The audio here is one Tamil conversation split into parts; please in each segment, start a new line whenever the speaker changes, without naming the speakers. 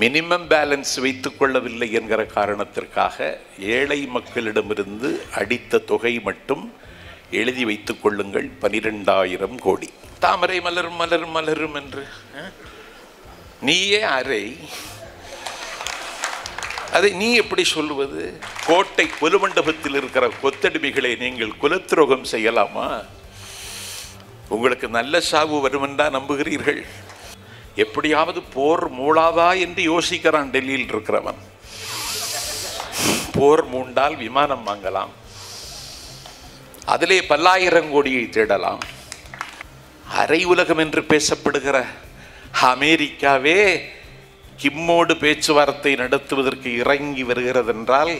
மினிமம் பேலன்ஸ் வைத்துக் கொள்ளவில்லை என்கிற காரணத்திற்காக ஏழை மக்களிடமிருந்து அடித்த தொகை மட்டும் எழுதி வைத்துக் கொள்ளுங்கள் பனிரெண்டாயிரம் கோடி. தாமரை மலரும் மலரும் மலரும் என்று? நீயே அறை அதை நீ எப்படி சொல்லுவது? கோட்டை குலுமண்டபத்தில் இருக்கிற கொத்தடிமைகளை நீங்கள் குலத்துரோகம் செய்யலாமா? உங்களுக்கு நல்ல சாவு வரும் தான் நம்புகிறீர்கள். எப்படியாவது போர் மூளாதா என்று யோசிக்கிறான் டெல்லியில் இருக்கிறவன். போர் மூண்டால் விமானம் வாங்கலாம். அதிலே பல்லாயிரம் கோடியை தேடலாம். அரை உலகம் என்று பேசப்படுகிற அமெரிக்காவே கிம்மோடு பேச்சுவார்த்தை நடத்துவதற்கு இறங்கி வருகிறது என்றால்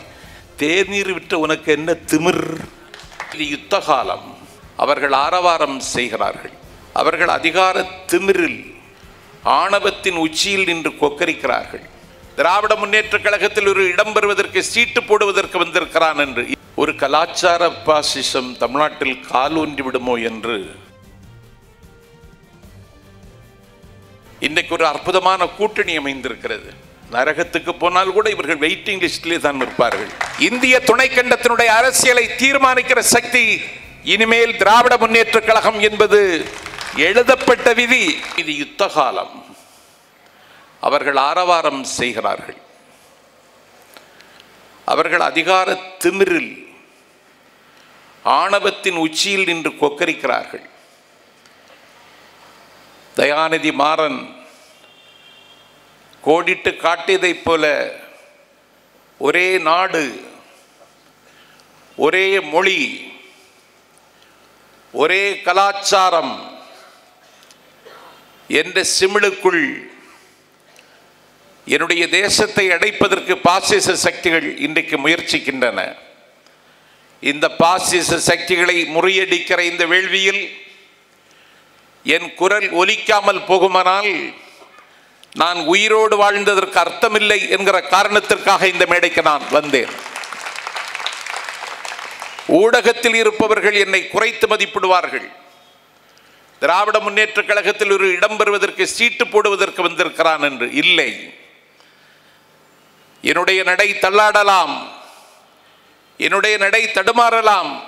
தேநீர் விட்ட உனக்கு என்ன திமிர்? இது யுத்த காலம் அவர்கள் ஆரவாரம் செய்கிறார்கள். அவர்கள் அதிகார திமிரில் ஆணவத்தின் உச்சியில் நின்று கொக்கரிக்கிறார்கள். திராவிட முன்னேற்ற கழகத்தில் ஒரு இடம் பெறுவதற்கு சீட்டு போடுவதற்கு வந்திருக்கிறான் என்று. ஒரு கலாச்சார பாசிசம் தமிழ்நாட்டில் காலூன்றி விடுமோ என்று. இன்றைக்கு ஒரு அற்புதமான கூட்டணி அமைந்திருக்கிறது. நரகத்துக்கு போனால் கூட இவர்கள் வெயிட்டிங் லிஸ்டிலே தான் இருப்பார்கள் இந்திய துணைக்கண்டத்தினுடைய அரசியலை தீர்மானிக்கிற சக்தி இனிமேல் திராவிட முன்னேற்ற கழகம் என்பது எழுதப்பட்ட விதி இது யுத்த காலம் அவர்கள் ஆரவாரம் செய்கிறார்கள். அவர்கள் அதிகார திமிரில் ஆணவத்தின் உச்சியில் நின்று கொக்கரிக்கிறார்கள். தயாநிதி மாறன் கோடிட்டு காட்டியதைப் போல ஒரே நாடு ஒரே மொழி ஒரே கலாச்சாரம் என்ற சிமிழுக்குள் என்னுடைய தேசத்தை அடைப்பதற்கு பாசிச சக்திகள் இன்றைக்கு முயற்சிக்கின்றன. இந்த பாசிச சக்திகளை முறியடிக்கிற இந்த வேள்வியில் என் குரல் ஒலிக்காமல் போகுமானால் நான் உயிரோடு வாழ்ந்ததற்கு அர்த்தமில்லை என்கிற காரணத்திற்காக இந்த மேடைக்கு நான் வந்தேன். ஊடகத்தில் இருப்பவர்கள் என்னை குறைத்து மதிப்பிடுவார்கள். திராவிட முன்னேற்ற கழகத்தில் ஒரு இடம் பெறுவதற்கு சீட்டு போடுவதற்கு வந்திருக்கிறான் என்று. இல்லை. என்னுடைய நடை தள்ளாடலாம். என்னுடைய நடை தடுமாறலாம்.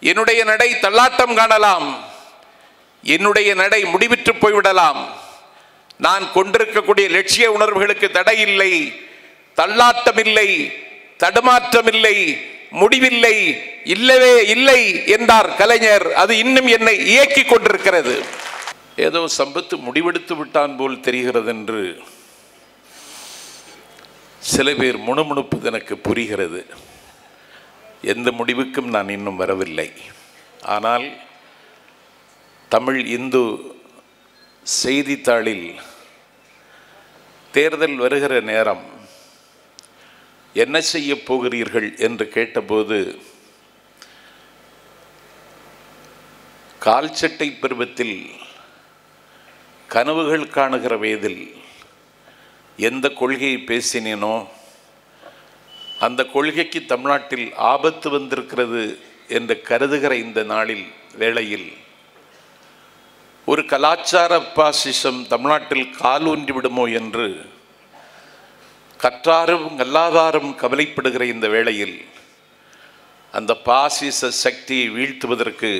என்னுடைய நடை தள்ளாட்டம் காணலாம். என்னுடைய நடை முடிவிற்று போய்விடலாம். நான் கொண்டிருக்கக்கூடிய லட்சிய உணர்வுகளுக்கு தடை இல்லை தள்ளாட்டம் இல்லை தடுமாற்றம் இல்லை முடிவில்லை இல்லவே இல்லை என்றார் கலைஞர். அது இன்னும் என்னை இயக்கி கொண்டிருக்கிறது. ஏதோ சம்பத்து முடிவெடுத்து விட்டான் போல் தெரிகிறது என்று சில பேர் முணுமுணுப்பது எனக்கு புரிகிறது. எந்த முடிவுக்கும் நான் இன்னும் வரவில்லை. ஆனால் தமிழ் இந்து செய்தித்தாளில் தேர்தல் வருகிற நேரம் என்ன செய்ய போகிறீர்கள் என்று கேட்டபோது கால்சட்டை பருவத்தில் கனவுகள் காணுகிற வயதில் எந்த கொள்கையை பேசினேனோ அந்த கொள்கைக்கு தமிழ்நாட்டில் ஆபத்து வந்திருக்கிறது என்று கருதுகிற இந்த நாளில் வேளையில் ஒரு கலாச்சார பாசிசம் தமிழ்நாட்டில் காலூன்றி விடுமோ என்று கற்றாரும் கல்லாதாரும் கவலைப்படுகிற இந்த வேளையில் அந்த பாசிச சக்தியை வீழ்த்துவதற்கு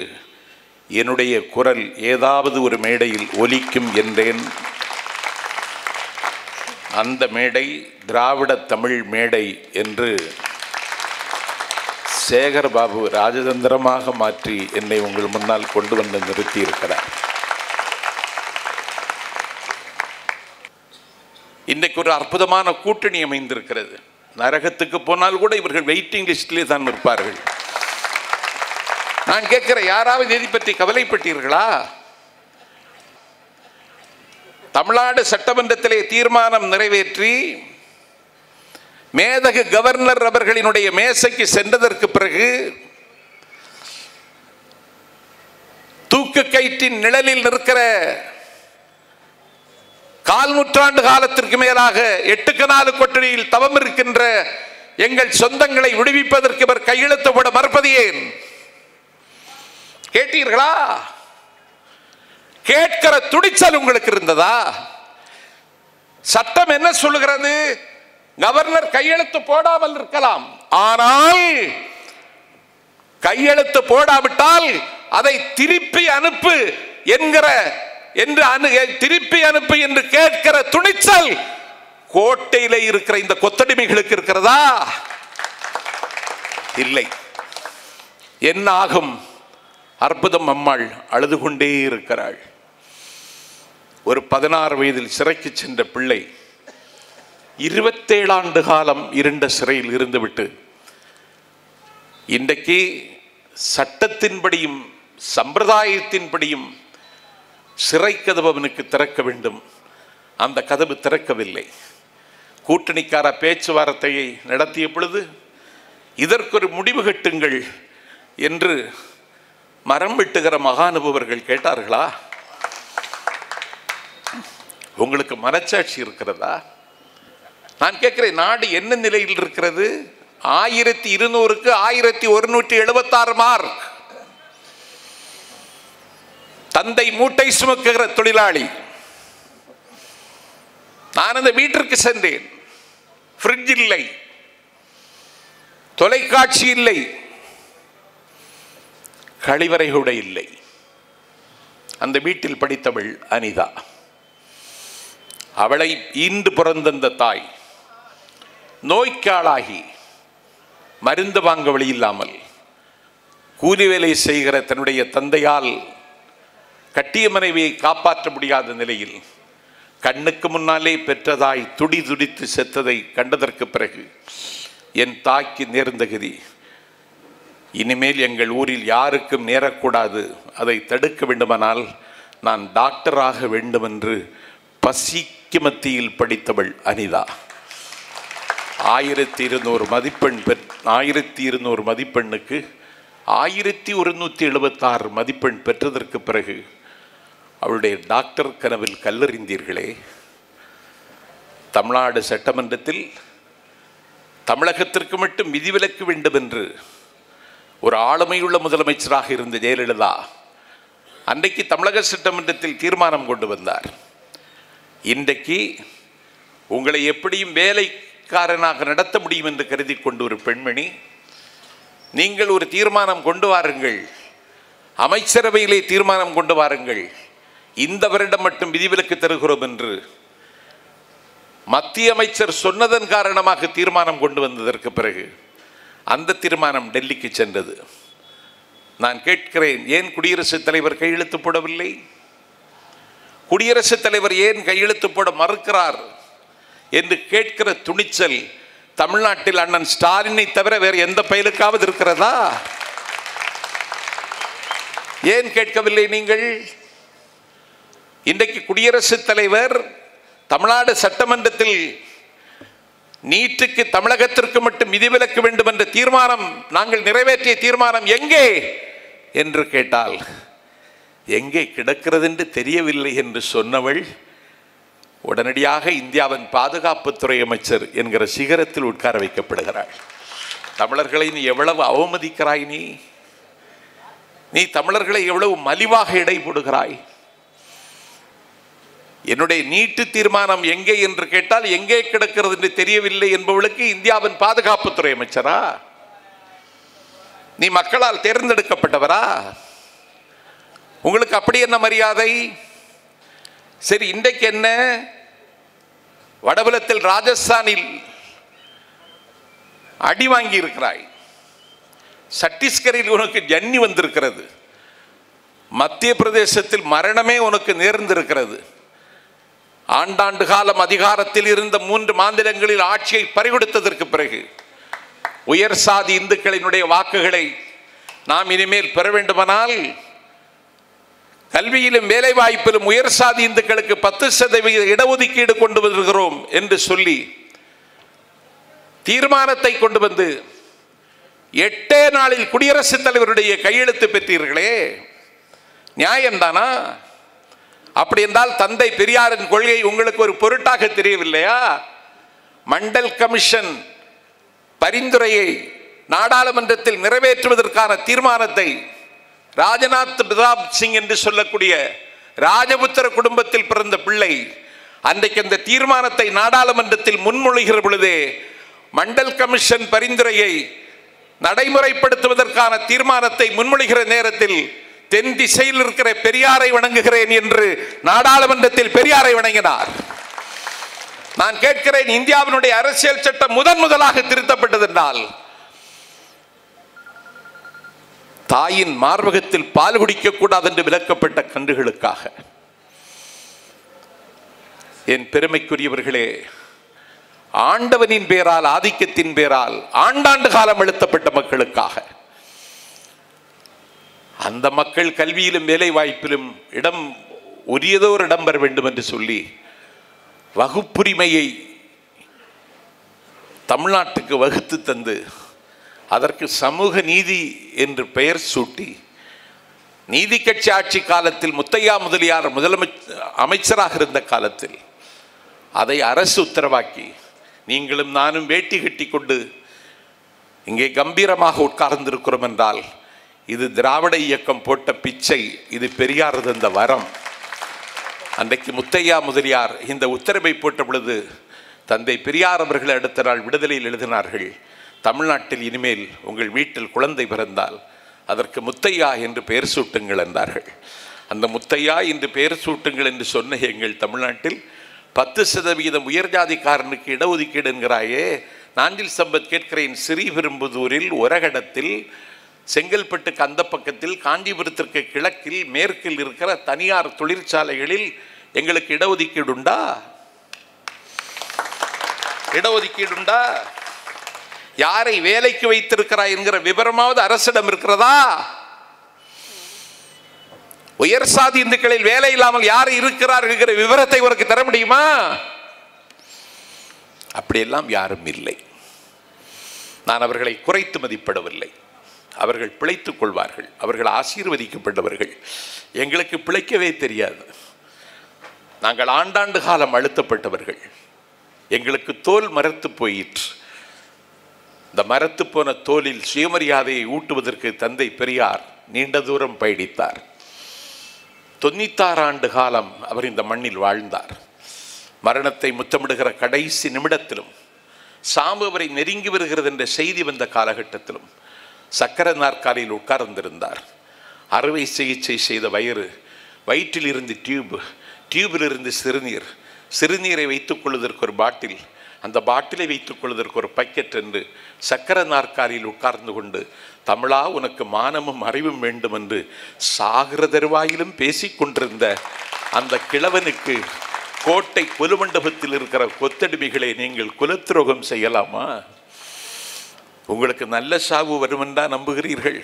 என்னுடைய குரல் ஏதாவது ஒரு மேடையில் ஒலிக்கும் என்றேன். அந்த மேடை திராவிட தமிழ் மேடை என்று சேகர் பாபு ராஜதந்திரமாக மாற்றி என்னை உங்கள் முன்னால் கொண்டு வந்து நிறுத்தியிருக்கிறார். இன்றைக்கு ஒரு அற்புதமான கூட்டணி அமைந்திருக்கிறது. நரகத்துக்கு போனால் கூட இவர்கள் வெயிட்டிங் லிஸ்டிலே தான் இருப்பார்கள் நான் கேட்கிற யாராவது இதை பற்றி கவலைப்பட்டீர்களா? தமிழ்நாடு சட்டமன்றத்திலே தீர்மானம் நிறைவேற்றி மேதகு கவர்னர் அவர்களினுடைய மேசைக்கு சென்றதற்கு பிறகு தூக்கு கயிற்றின் நிழலில் நிற்கிற கால் நூற்றாண்டு காலத்திற்கு மேலாக எட்டுக்கு நாலு கொட்டடியில் தவம் இருக்கின்ற எங்கள் சொந்தங்களை விடுவிப்பதற்கு இவர் கையெழுத்து போட மறுப்பது ஏன்? கேட்டீர்களா? கேட்கிற துடிச்சல் உங்களுக்கு இருந்ததா? சட்டம் என்ன சொல்லுகிறது? கவர்னர் கையெழுத்து போடாமல் இருக்கலாம். ஆனால் கையெழுத்து போடாவிட்டால் அதை திருப்பி அனுப்பு என்கிற என்று அனு திருப்பி அனுப்பு என்று கேட்கிற துணிச்சல் கோட்டையில இருக்கிற இந்த கொத்தடிமைகளுக்கு இருக்கிறதா? இல்லை. என்ன ஆகும் அற்புதம் அம்மாள் அழுது கொண்டே இருக்கிறாள். ஒரு பதினாறு வயதில் சிறைக்கு சென்ற பிள்ளை இருபத்தேழாண்டு காலம் இருண்ட சிறையில் இருந்துவிட்டு இன்றைக்கு சட்டத்தின்படியும் சம்பிரதாயத்தின்படியும் சிறை கதவு அவனுக்கு திறக்க வேண்டும். அந்த கதவு திறக்கவில்லை. கூட்டணிக்கார பேச்சுவார்த்தையை நடத்திய பொழுது இதற்கொரு முடிவு கட்டுங்கள் என்று மரம் வெட்டுகிற மகானுபவர்கள் கேட்டார்களா? உங்களுக்கு மனச்சாட்சி இருக்கிறதா? நான் கேட்கிறேன் நாடு என்ன நிலையில் இருக்கிறது? ஆயிரத்தி இருநூறுக்கு ஆயிரத்தி ஒருநூற்றி எழுபத்தாறு மார்க். தந்தை மூட்டை சுமக்குகிற தொழிலாளி. நான் அந்த வீட்டிற்கு சென்றேன். ஃப்ரிட்ஜ் இல்லை. தொலைக்காட்சி இல்லை. கழிவறை கூட இல்லை. அந்த வீட்டில் படித்தவள் அனிதா. அவளை ஈண்டு பிறந்தந்த தாய் நோய்க்காளாகி மருந்து வாங்க வழி இல்லாமல் கூலி வேலை செய்கிற தன்னுடைய தந்தையால் கட்டிய மனைவியை காப்பாற்ற முடியாத நிலையில் கண்ணுக்கு முன்னாலே பெற்றதாய் துடி துடித்து செத்ததை கண்டதற்கு பிறகு என் தாய்க்கு நேர்ந்த கதி இனிமேல் எங்கள் ஊரில் யாருக்கும் நேரக்கூடாது. அதை தடுக்க வேண்டுமானால் நான் டாக்டராக வேண்டுமென்று பசிக்கு மத்தியில் படித்தவள் அனிதா. ஆயிரத்தி இருநூறு மதிப்பெண் பெற் ஆயிரத்தி இருநூறு மதிப்பெண்ணுக்கு ஆயிரத்தி ஒருநூற்றி எழுபத்தாறு மதிப்பெண் பெற்றதற்கு பிறகு அவளுடைய டாக்டர் கனவில் கல்லறிந்தீர்களே. தமிழ்நாடு சட்டமன்றத்தில் தமிழகத்திற்கு மட்டும் விதிவிலக்கு வேண்டும் என்று ஒரு ஆளுமையுள்ள முதலமைச்சராக இருந்த ஜெயலலிதா அன்றைக்கு தமிழக சட்டமன்றத்தில் தீர்மானம் கொண்டு வந்தார். இன்றைக்கு உங்களை எப்படியும் வேலைக்காரனாக நடத்த முடியும் என்று கருதி கொண்டு ஒரு பெண்மணி நீங்கள் ஒரு தீர்மானம் கொண்டு வாருங்கள் அமைச்சரவையிலே தீர்மானம் கொண்டு வாருங்கள் இந்த வருடம் மட்டும் விதிவிலக்கு தருகிறோம் என்று மத்திய அமைச்சர் சொன்னதன் காரணமாக தீர்மானம் கொண்டு வந்ததற்கு பிறகு அந்த தீர்மானம் டெல்லிக்கு சென்றது. நான் கேட்கிறேன் ஏன் குடியரசுத் தலைவர் கையெழுத்து போடவில்லை? குடியரசுத் தலைவர் ஏன் கையெழுத்து போட மறுக்கிறார் என்று கேட்கிற துணிச்சல் தமிழ்நாட்டில் அண்ணன் ஸ்டாலினை தவிர வேறு எந்த பயலுக்காவது இருக்கிறதா? ஏன் கேட்கவில்லை நீங்கள்? இன்றைக்கு குடியரசுத் தலைவர் தமிழ்நாடு சட்டமன்றத்தில் நீட்டுக்கு தமிழகத்திற்கு மட்டும் விதிவிலக்கு வேண்டும் என்ற தீர்மானம் நாங்கள் நிறைவேற்றிய தீர்மானம் எங்கே என்று கேட்டால் எங்கே கிடக்கிறது என்று தெரியவில்லை என்று சொன்னவள் உடனடியாக இந்தியாவின் பாதுகாப்புத்துறை அமைச்சர் என்கிற சிகரத்தில் உட்கார வைக்கப்படுகிறாள். தமிழர்களை நீ எவ்வளவு அவமதிக்கிறாய் நீ? நீ தமிழர்களை எவ்வளவு மலிவாக இடை போடுகிறாய் என்னுடைய நீட்டு தீர்மானம் எங்கே என்று கேட்டால் எங்கே கிடக்கிறது என்று தெரியவில்லை என்பவளுக்கு இந்தியாவின் பாதுகாப்புத்துறை அமைச்சரா? நீ மக்களால் தேர்ந்தெடுக்கப்பட்டவரா? உங்களுக்கு அப்படி என்ன மரியாதை? சரி இன்றைக்கு என்ன? வடபுலத்தில் ராஜஸ்தானில் அடி வாங்கி இருக்கிறாய் சட்டீஸ்கரில் உனக்கு ஜன்னி வந்திருக்கிறது. மத்திய பிரதேசத்தில் மரணமே உனக்கு நேர்ந்திருக்கிறது. ஆண்டாண்டு காலம் அதிகாரத்தில் இருந்த மூன்று மாநிலங்களில் ஆட்சியை பறிகொடுத்ததற்கு பிறகு உயர் சாதி இந்துக்களினுடைய வாக்குகளை நாம் இனிமேல் பெற வேண்டுமானால் கல்வியிலும் வேலைவாய்ப்பிலும் உயர் சாதி இந்துக்களுக்கு பத்து சதவீத இடஒதுக்கீடு கொண்டு வருகிறோம் என்று சொல்லி தீர்மானத்தை கொண்டு வந்து எட்டே நாளில் குடியரசுத் தலைவருடைய கையெழுத்து பெற்றீர்களே நியாயம்தானா? அப்படி என்றால் தந்தை பெரியாரின் கொள்கை உங்களுக்கு ஒரு பொருட்டாக தெரியவில்லையா? மண்டல் கமிஷன் பரிந்துரையை நாடாளுமன்றத்தில் நிறைவேற்றுவதற்கான தீர்மானத்தை ராஜநாத் பிரதாப் சிங் என்று சொல்லக்கூடிய ராஜபுத்திர குடும்பத்தில் பிறந்த பிள்ளை அன்றைக்கு அந்த தீர்மானத்தை நாடாளுமன்றத்தில் முன்மொழிகிற பொழுது மண்டல் கமிஷன் பரிந்துரையை நடைமுறைப்படுத்துவதற்கான தீர்மானத்தை முன்மொழிகிற நேரத்தில் தென் திசையில் இருக்கிற பெரியாரை வணங்குகிறேன் என்று நாடாளுமன்றத்தில் பெரியாரை வணங்கினார். நான் கேட்கிறேன் இந்தியாவினுடைய அரசியல் சட்டம் முதன் முதலாக திருத்தப்பட்டதென்றால் தாயின் மார்பகத்தில் பால் குடிக்கக்கூடாது என்று விலக்கப்பட்ட கன்றுகளுக்காக. என் பெருமைக்குரியவர்களே ஆண்டவனின் பேரால் ஆதிக்கத்தின் பேரால் ஆண்டாண்டு காலம் அழுத்தப்பட்ட மக்களுக்காக அந்த மக்கள் கல்வியிலும் வேலை வாய்ப்பிலும் இடம் உரியதோர் இடம் பெற வேண்டும் என்று சொல்லி வகுப்புரிமையை தமிழ்நாட்டுக்கு வகுத்து தந்து அதற்கு சமூக நீதி என்று பெயர் சூட்டி நீதி கட்சி ஆட்சி காலத்தில் முத்தையா முதலியார் முதலமைச்சர் அமைச்சராக இருந்த காலத்தில் அதை அரசு உத்தரவாக்கி நீங்களும் நானும் வேட்டி கட்டி கொண்டு இங்கே கம்பீரமாக உட்கார்ந்திருக்கிறோம் என்றால் இது திராவிட இயக்கம் போட்ட பிச்சை இது பெரியார் தந்த வரம். அன்றைக்கு முத்தையா முதலியார் இந்த உத்தரவை போட்ட பொழுது தந்தை பெரியார் அவர்கள் அடுத்த நாள் விடுதலையில் எழுதினார்கள். தமிழ்நாட்டில் இனிமேல் உங்கள் வீட்டில் குழந்தை பிறந்தால் அதற்கு முத்தையா என்று பெயர் சூட்டுங்கள் என்றார்கள். அந்த முத்தையா என்று பெயர் சூட்டுங்கள் என்று சொன்ன எங்கள் தமிழ்நாட்டில் பத்து சதவீதம் உயர்ஜாதிக்காரனுக்கு இடஒதுக்கீடு என்கிறாயே. நாஞ்சில் சம்பத் கேட்கிறேன் ஸ்ரீபெரும்புதூரில் ஒரகடத்தில் செங்கல்பட்டுக்கு அந்த பக்கத்தில் காஞ்சிபுரத்திற்கு கிழக்கில் மேற்கில் இருக்கிற தனியார் தொழிற்சாலைகளில் எங்களுக்கு இடஒதுக்கீடு உண்டா? இடஒதுக்கீடு உண்டா? யாரை வேலைக்கு வைத்திருக்கிறாய் என்கிற விவரமாவது அரசிடம் இருக்கிறதா? உயர் சாதி இந்துக்களில் வேலை இல்லாமல் யார் இருக்கிறார் என்கிற விவரத்தை உனக்கு தர முடியுமா? அப்படியெல்லாம் யாரும் இல்லை. நான் அவர்களை குறைத்து மதிப்பிடவில்லை. அவர்கள் பிழைத்துக் கொள்வார்கள். அவர்கள் ஆசீர்வதிக்கப்பட்டவர்கள். எங்களுக்கு பிழைக்கவே தெரியாது. நாங்கள் ஆண்டாண்டு காலம் அழுத்தப்பட்டவர்கள். எங்களுக்கு தோல் மரத்து போயிற்று. இந்த மரத்து போன தோலில் சுயமரியாதையை ஊட்டுவதற்கு தந்தை பெரியார் நீண்ட தூரம் பயணித்தார். தொண்ணூத்தாறு ஆண்டு காலம் அவர் இந்த மண்ணில் வாழ்ந்தார். மரணத்தை முத்தமிடுகிற கடைசி நிமிடத்திலும் சாம்பு அவரை நெருங்கி வருகிறது என்ற செய்தி வந்த காலகட்டத்திலும் சக்கர நாற்காலியில் உட்கார்ந்திருந்தார். அறுவை சிகிச்சை செய்த வயிறு வயிற்றில் இருந்து டியூப் டியூபில் இருந்து சிறுநீர். சிறுநீரை வைத்துக் கொள்வதற்கு ஒரு பாட்டில் அந்த பாட்டிலை வைத்துக் கொள்வதற்கு ஒரு பக்கெட் என்று சக்கர நாற்காலியில் உட்கார்ந்து கொண்டு தமிழா உனக்கு மானமும் அறிவும் வேண்டும் என்று சாகிற தருவாயிலும் பேசிக் கொண்டிருந்த அந்த கிழவனுக்கு கோட்டை கொலுமண்டபத்தில் இருக்கிற கொத்தடிமைகளை நீங்கள் குலத்துரோகம் செய்யலாமா? உங்களுக்கு நல்ல சாவு வரும் என்றா நம்புகிறீர்கள்?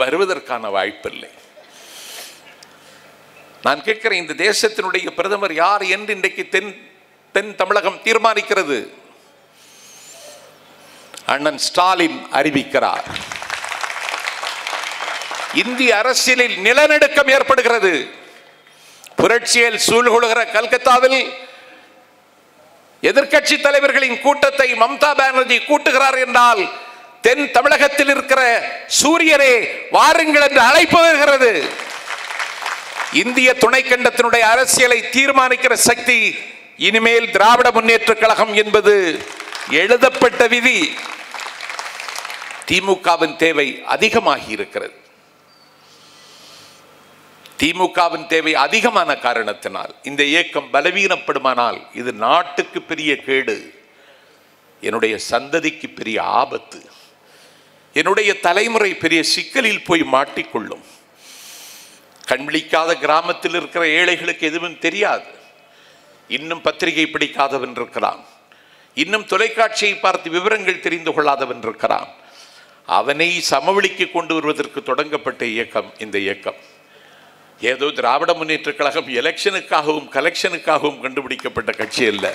வருவதற்கான வாய்ப்பில்லை. நான் கேட்கிறேன் இந்த தேசத்தினுடைய பிரதமர் யார் என்று இன்றைக்கு தென் தென் தமிழகம் தீர்மானிக்கிறது. அண்ணன் ஸ்டாலின் அறிவிக்கிறார். இந்திய அரசியலில் நிலநடுக்கம் ஏற்படுகிறது. புரட்சியில் சூழ்கொள்கிற கல்கத்தாவில் எதிர்க்கட்சி தலைவர்களின் கூட்டத்தை மம்தா பானர்ஜி கூட்டுகிறார் என்றால் தென் தமிழகத்தில் இருக்கிற சூரியனே வாருங்கள் என்று அழைப்பு வருகிறது. இந்திய துணைக்கண்டத்தினுடைய அரசியலை தீர்மானிக்கிற சக்தி இனிமேல் திராவிட முன்னேற்ற கழகம் என்பது எழுதப்பட்ட விதி. திமுகவின் தேவை அதிகமாகி இருக்கிறது. திமுகவின் தேவை அதிகமான காரணத்தினால் இந்த இயக்கம் பலவீனப்படுமானால் இது நாட்டுக்கு பெரிய கேடு. என்னுடைய சந்ததிக்கு பெரிய ஆபத்து. என்னுடைய தலைமுறை பெரிய சிக்கலில் போய் மாட்டிக்கொள்ளும். கண்விழிக்காத கிராமத்தில் இருக்கிற ஏழைகளுக்கு எதுவும் தெரியாது. இன்னும் பத்திரிகை பிடிக்காதவன் இருக்கிறான். இன்னும் தொலைக்காட்சியை பார்த்து விவரங்கள் தெரிந்து கொள்ளாதவன் இருக்கிறான். அவனை சமவெளிக்கு கொண்டு வருவதற்கு தொடங்கப்பட்ட இயக்கம் இந்த இயக்கம். ஏதோ திராவிட முன்னேற்ற கழகம் எலெக்ஷனுக்காகவும் கலெக்ஷனுக்காகவும் கண்டுபிடிக்கப்பட்ட கட்சி அல்ல.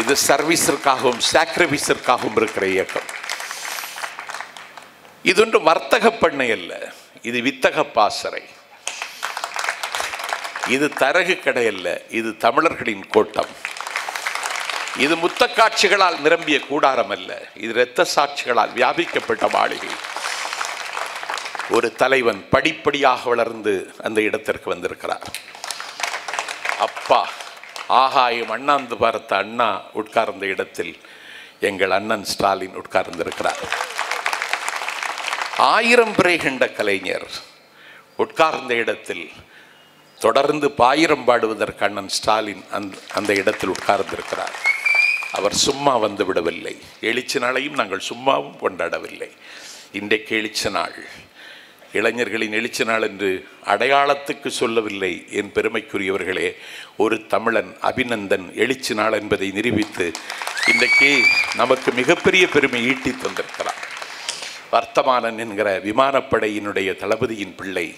இது சர்வீஸிற்காகவும் சாக்ரிஃபைஸிற்காகவும் இருக்கிற இயக்கம். இது ஒன்று வர்த்தக பண்ணை அல்ல. இது வித்தக பாசறை. இது தரகு கடை அல்ல. இது தமிழர்களின் கோட்டம். இது முத்த காட்சிகளால் நிரம்பிய கூடாரம் அல்ல. இது இரத்த சாட்சிகளால் வியாபிக்கப்பட்ட மாளிகை. ஒரு தலைவன் படிப்படியாக வளர்ந்து அந்த இடத்திற்கு வந்திருக்கிறார். அப்பா ஆகாயம் அண்ணாந்து பார்த்த அண்ணா உட்கார்ந்த இடத்தில் எங்கள் அண்ணன் ஸ்டாலின் உட்கார்ந்திருக்கிறார். ஆயிரம் பிறை கண்ட கலைஞர் உட்கார்ந்த இடத்தில் தொடர்ந்து பாயிரம் பாடுவதற்கு அண்ணன் ஸ்டாலின் அந்த அந்த இடத்தில் உட்கார்ந்திருக்கிறார். அவர் சும்மா வந்து விடவில்லை. எழுச்சி நாளையும் நாங்கள் சும்மாவும் கொண்டாடவில்லை. இன்றைக்கு எழுச்சி நாள். இளைஞர்களின் எழுச்சி நாள் என்று அடையாளத்துக்கு சொல்லவில்லை. என் பெருமைக்குரியவர்களே ஒரு தமிழன் அபிநந்தன் எழுச்சி நாள் என்பதை நிரூபித்து இன்றைக்கு நமக்கு மிகப்பெரிய பெருமை ஈட்டி தந்திருக்கிறார். வர்த்தமானன் என்கிற விமானப்படையினுடைய தளபதியின் பிள்ளை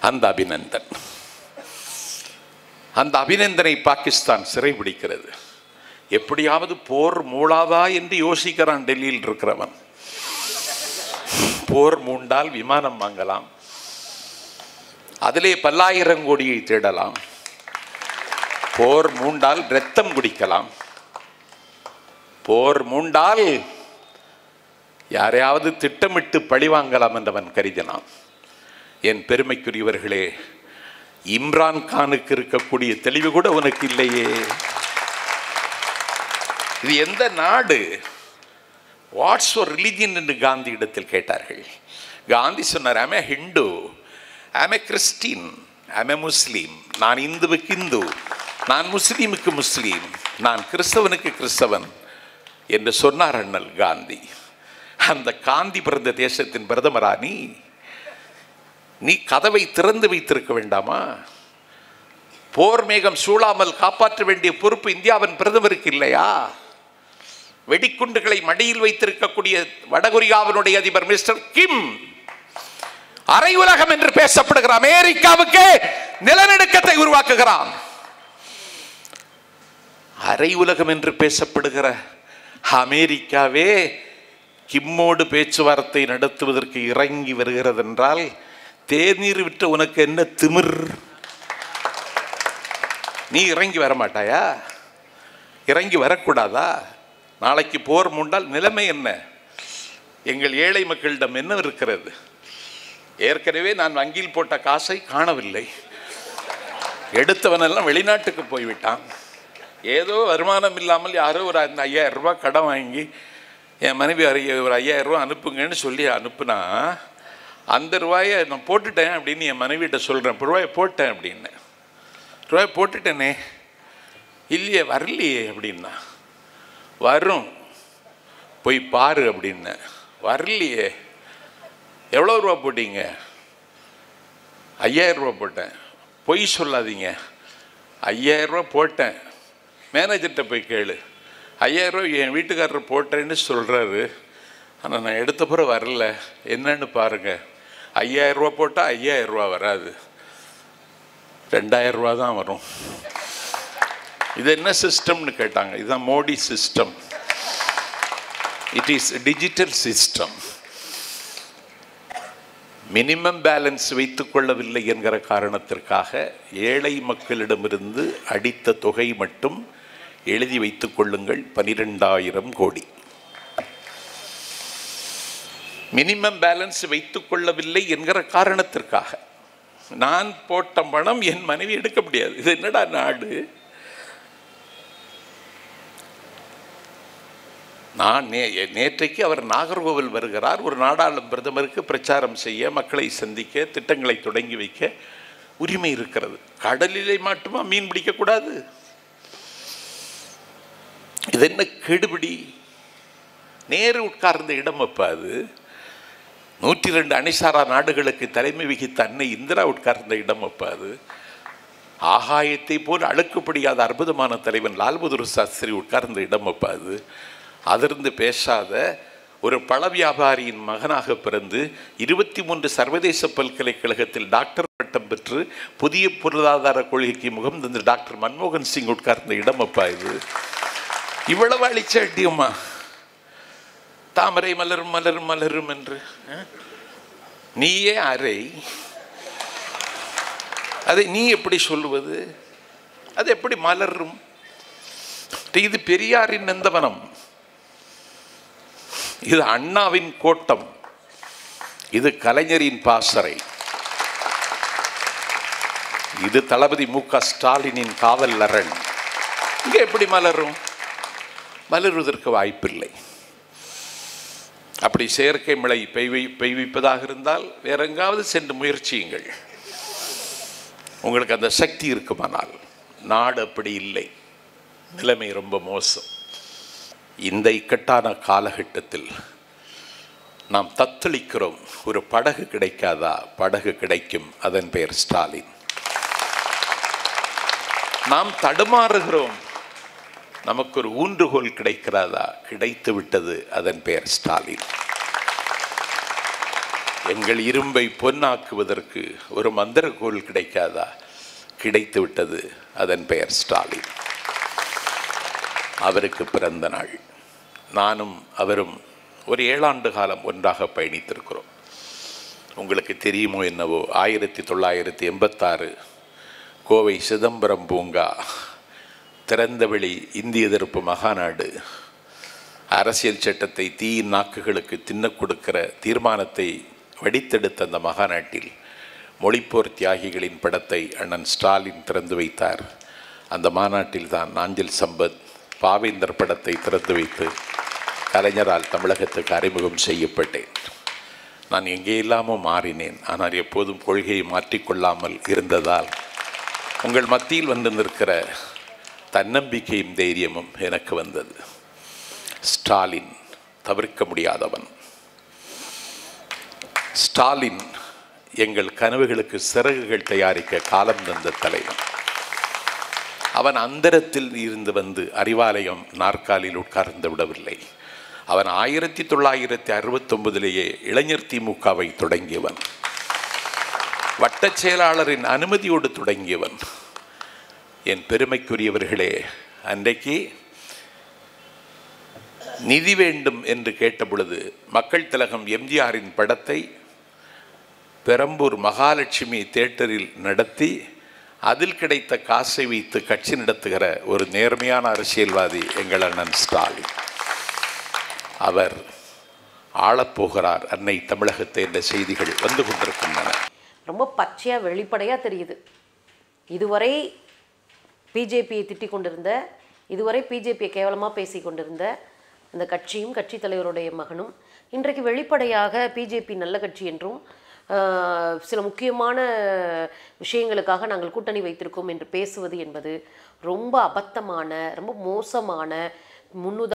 அந்த அபிநந்தன். அந்த அபிநந்தனை பாகிஸ்தான் சிறைபிடிக்கிறது. எப்படியாவது போர் மூளாதா என்று யோசிக்கிறான் டெல்லியில் இருக்கிறவன். போர் மூண்டால் விமானம் வாங்கலாம். அதிலே பல்லாயிரம் கோடியை தேடலாம். போர் மூண்டால் ரத்தம் குடிக்கலாம். போர் மூண்டால் யாரையாவது திட்டமிட்டு பழி வாங்கலாம் என்றவன் கருதினான். என் பெருமைக்குரியவர்களே இம்ரான் கானுக்கு இருக்கக்கூடிய தெளிவு கூட உனக்கு இல்லையே. இது எந்த நாடு? வாட்ஸ் ஒரு ரிலிஜியன் என்று காந்தி இடத்தில் கேட்டார்கள். காந்தி சொன்னார் ஆமே ஹிந்து ஆமே கிறிஸ்டின் ஆமே முஸ்லீம் நான் இந்துவுக்கு இந்து. நான் முஸ்லீமுக்கு முஸ்லீம். நான் கிறிஸ்தவனுக்கு கிறிஸ்தவன். என்று சொன்னார் அண்ணல் காந்தி. அந்த காந்தி பிறந்த தேசத்தின் பிரதமரா நீ? நீ கதவை திறந்து வைத்திருக்க வேண்டாமா? போர் மேகம் சூழாமல் காப்பாற்ற வேண்டிய பொறுப்பு இந்தியாவின் பிரதமருக்கு இல்லையா? வெடிக்குண்டுகளை மடியில் வைத்திருக்கக்கூடிய வடகொரியாவினுடைய அதிபர் மிஸ்டர் கிம். அரை உலகம் என்று பேசப்படுகிற அமெரிக்காவுக்கு நிலநடுக்கத்தை உருவாக்குகிறான். அரை உலகம் என்று பேசப்படுகிற அமெரிக்காவே கிம்மோடு பேச்சுவார்த்தை நடத்துவதற்கு இறங்கி வருகிறது என்றால் தேநீர் விட்ட உனக்கு என்ன திமிர்? நீ இறங்கி வர மாட்டாயா இறங்கி வரக்கூடாதா? நாளைக்கு போர் மூண்டால் நிலைமை என்ன? எங்கள் ஏழை மக்களிடம் என்ன இருக்கிறது? ஏற்கனவே நான் வங்கியில் போட்ட காசை காணவில்லை. எடுத்தவனெல்லாம் வெளிநாட்டுக்கு போய்விட்டான். ஏதோ வருமானம் இல்லாமல் யாரோ ஒரு அந்த ஐயாயிரம் ரூபாய் கடன் வாங்கி என் மனைவி ஒரு ஐயாயிரம் ரூபா அனுப்புங்கன்னு சொல்லி அனுப்புனா அந்த ரூபாயை நான் போட்டுட்டேன் அப்படின்னு என் மனைவிட்ட சொல்கிறேன் ரூபாயை போட்டேன் அப்படின்னு. ரூபாய் போட்டுட்டேனே. இல்லையே வரலையே அப்படின்னா. வரும். போய் பாரு அப்படின்னு. வரலையே. எவ்வளோ ரூபா போட்டீங்க? ஐயாயிரம் ரூபா போட்டேன். பொய் சொல்லாதீங்க. ஐயாயிரம் ரூபா போட்டேன். மேனேஜர்கிட்ட போய் கேளு. ஐயாயிரம் ரூபா என் வீட்டுக்காரர் போட்டேன்னு சொல்கிறாரு ஆனால் நான் எடுத்த பிறகு வரல. என்னன்னு பாருங்கள் ஐயாயிரம் ரூபா போட்டால் ஐயாயிரம் ரூபா வராது. ரெண்டாயிரம் ரூபா தான் வரும். இது என்ன சிஸ்டம்னு கேட்டாங்க. இதுதான் Modi system it is digital system minimum balance வைத்துக் கொள்ளவில்லை என்கிற காரணத்திற்காக ஏழை மக்களிடமிருந்து அடித்த தொகை மட்டும் எழுதி வைத்துக் கொள்ளுங்கள். பனிரெண்டாயிரம் கோடி. மினிமம் பேலன்ஸ் வைத்துக் கொள்ளவில்லை என்கிற காரணத்திற்காக நான் போட்ட பணம் என் மனைவி எடுக்க முடியாது. இது என்னடா நாடு? நான் நே நேற்றைக்கு அவர் நாகர்கோவில் வருகிறார். ஒரு நாடாளும் பிரதமருக்கு பிரச்சாரம் செய்ய மக்களை சந்திக்க திட்டங்களை தொடங்கி வைக்க உரிமை இருக்கிறது. கடலிலே மட்டுமா மீன் பிடிக்கக்கூடாது இது என்ன கெடுபிடி? நேரு உட்கார்ந்த இடம் அப்ப அது. நூற்றி ரெண்டு அணிசாரா நாடுகளுக்கு தலைமை வகித்த அன்னை இந்திரா உட்கார்ந்த இடம் அப்ப அது. ஆகாயத்தை போல் அழுக்குப்படியாத அற்புதமான தலைவன் லால்பகதூர் சாஸ்திரி உட்கார்ந்த இடம் அப்ப அது. அதிர்ந்து பேசாத ஒரு பழ வியாபாரியின் மகனாக பிறந்து இருபத்தி மூன்று சர்வதேச பல்கலைக்கழகத்தில் டாக்டர் பட்டம் பெற்று புதிய பொருளாதார கொள்கைக்கு முகம் தந்து டாக்டர் மன்மோகன் சிங் உட்கார்ந்த இடம் அப்பா இது. இவ்வளவு அழிச்சட்டியம்மா தாமரை மலரும் மலரும் மலரும் என்று நீயே அறை அதை நீ எப்படி சொல்லுவது? அது எப்படி மலரும்? இது பெரியாரின் நந்தவனம். இது அண்ணாவின் கோட்டம். இது கலைஞரின் பாசறை. இது தளபதி மு க ஸ்டாலினின் காவல் அரண். இங்கே எப்படி மலரும்? மலருவதற்கு வாய்ப்பில்லை. அப்படி செயற்கை மழை பெய்வி பெய்விப்பதாக இருந்தால் வேற எங்காவது சென்று முயற்சியுங்கள். உங்களுக்கு அந்த சக்தி இருக்குமானால் நாடு அப்படி இல்லை. நிலைமை ரொம்ப மோசம். இந்த இக்கட்டான காலகட்டத்தில் நாம் தத்தளிக்கிறோம் ஒரு படகு கிடைக்காதா? படகு கிடைக்கும் அதன் பெயர் ஸ்டாலின். நாம் தடுமாறுகிறோம் நமக்கு ஒரு ஊன்றுகோல் கிடைக்கிறதா? கிடைத்து விட்டது அதன் பெயர் ஸ்டாலின். எங்கள் இரும்பை பொன்னாக்குவதற்கு ஒரு மந்திரகோல் கிடைக்காதா? கிடைத்து விட்டது அதன் பெயர் ஸ்டாலின். அவருக்கு பிறந்த நாள். நானும் அவரும் ஒரு ஏழாண்டு காலம் ஒன்றாக பயணித்திருக்கிறோம். உங்களுக்கு தெரியுமோ என்னவோ ஆயிரத்தி தொள்ளாயிரத்தி எண்பத்தாறு கோவை சிதம்பரம் பூங்கா திறந்தவெளி இந்திய எதிர்ப்பு மகாநாடு அரசியல் சட்டத்தை தீயின் நாக்குகளுக்கு தின்ன கொடுக்கிற தீர்மானத்தை வடித்தெடுத்த அந்த மகாநாட்டில் மொழிப்போர் தியாகிகளின் படத்தை அண்ணன் ஸ்டாலின் திறந்து வைத்தார். அந்த மாநாட்டில் தான் நாஞ்சில் சம்பத் பாவேந்தர் படத்தை திறந்து வைத்து கலைஞரால் தமிழகத்துக்கு அறிமுகம் செய்யப்பட்டேன். நான் எங்கே மாறினேன். ஆனால் எப்போதும் கொள்கையை மாற்றிக்கொள்ளாமல் இருந்ததால் உங்கள் மத்தியில் வந்து நிற்கிற தன்னம்பிக்கையும் தைரியமும் எனக்கு வந்தது. ஸ்டாலின் தவிர்க்க முடியாதவன். ஸ்டாலின் எங்கள் கனவுகளுக்கு சிறகுகள் தயாரிக்க காலம் தந்த தலைவன். அவன் அந்தரத்தில் இருந்து வந்து அறிவாலயம் நாற்காலில் உட்கார்ந்து விடவில்லை. அவன் ஆயிரத்தி தொள்ளாயிரத்தி அறுபத்தொன்பதிலேயே இளைஞர் திமுகவை தொடங்கியவன். வட்டச் செயலாளரின் அனுமதியோடு தொடங்கியவன். என் பெருமைக்குரியவர்களே அன்றைக்கு நிதி வேண்டும் என்று கேட்டபொழுது மக்கள் திலகம் எம்ஜிஆரின் படத்தை பெரம்பூர் மகாலட்சுமி தேட்டரில் நடத்தி அதில் கிடைத்த காசை வைத்து கட்சி நடத்துகிற ஒரு நேர்மையான அரசியல்வாதி எங்கள் அண்ணன் ஸ்டாலின். அவர் ஆளப்போகிறார். அன்னை தமிழகத்தை என்ற செய்திகள் வந்து கொண்டிருக்கின்றன.
ரொம்ப பச்சையாக வெளிப்படையாக தெரியுது. இதுவரை பிஜேபியை திட்டிக் கொண்டிருந்த இதுவரை பிஜேபியை கேவலமாக பேசி கொண்டிருந்த அந்த கட்சியும் கட்சி தலைவருடைய மகனும் இன்றைக்கு வெளிப்படையாக பிஜேபி நல்ல கட்சி என்றும் சில முக்கியமான விஷயங்களுக்காக நாங்கள் கூட்டணி வைத்திருக்கோம் என்று பேசுவது என்பது ரொம்ப அபத்தமான ரொம்ப மோசமான முன்னுதா